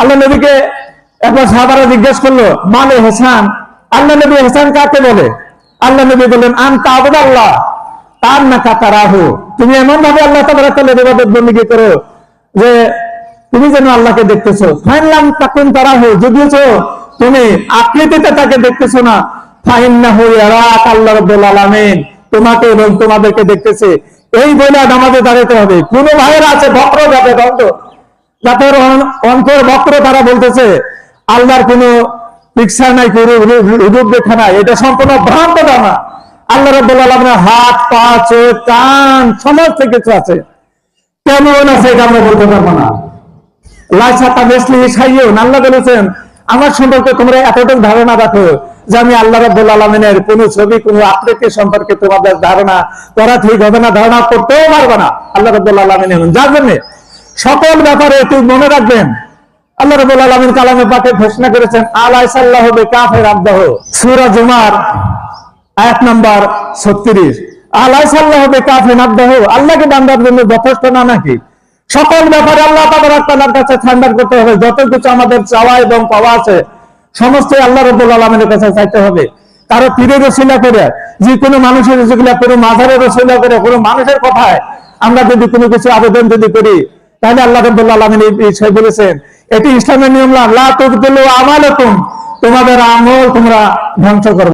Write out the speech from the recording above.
আল্লাহ নবীকে একবার সাহাবারা জিজ্ঞেস করল মানে হেসান? আল্লাহ নবী হেসান কাকে বলে? আল্লাহ নবী বললেন আন তাবুদ আল্লাহ তার না কাতা রাহু তুমি এমন ভাবে আল্লাহ তাবার করো যে তুমি যেন আল্লাহকে দেখতেছো। ফাইনলাম তাকুন তারাহু, যদিও তো তুমি আকৃতিতে তাকে দেখতেছো না, ফাইন্নাহু ইয়ারাক আল্লাহ রাব্বুল আলামিন, তোমাকে এবং তোমাদেরকে দেখতেছে। এই বলে নামাজে দাঁড়াতে হবে। কোন ভাইয়ের আছে বক্র যাবে দণ্ড যাদের অন- অন্তর বক্র তারা বলতেছে, আল্লাহর কোন পিকচার নাই রূপ- রেখা নাই, এটা সম্পূর্ণ ভ্রান্ত ধারণা। আল্লাহ রব্বুল আলমের হাত, পা, চোখ, কান, সমস্ত কিছু আছে। আমরা বলতে পারব না। লাইসাতা মেসলি আল্লাহ বলেছেন, আমার সম্পর্কে তোমরা ধারণা রাখো যে আমি আল্লাহ রাব্বুল আলামিনের কোন ছবি, কোন আকৃতি সম্পর্কে তোমাদের ধারণা করা ঠিক হবে না, ধারণা করতেও পারবে না। আল্লাহ রাব্বুল আলামিন যার জন্য? সকল ব্যাপারে একটু মনে রাখবেন। আল্লাহ আলামিন কালামে পাকে ঘোষণা করেছেন আলাই সাল্লাহ কাফের সূরা জুমার আয়াত নাম্বার 36 আলাই সাল্লাহ কাফের আল্লাহকে বান্দার জন্য যথেষ্ট না নাকি? সকল ব্যাপারে আল্লাহ কাছে সারেন্ডার করতে হবে। যত কিছু আমাদের চাওয়া এবং পাওয়া আছে সমস্ত আল্লাহ রাব্বুল আলামিনের কাছে চাইতে হবে। কারও পীরের রসিলা করে, যে কোনো মানুষের রসিলা করে মাঝারের রসিলা করে, কোনো মানুষের কথায় আমরা যদি কোনো কিছু আবেদন যদি করি তাহলে আল্লাহ রাব্বুল আলামিন এই বিষয় বলেছেন, এটি ইসলামের নিয়ম আমালাকুম। তোমাদের আমল তোমরা ধ্বংস করবে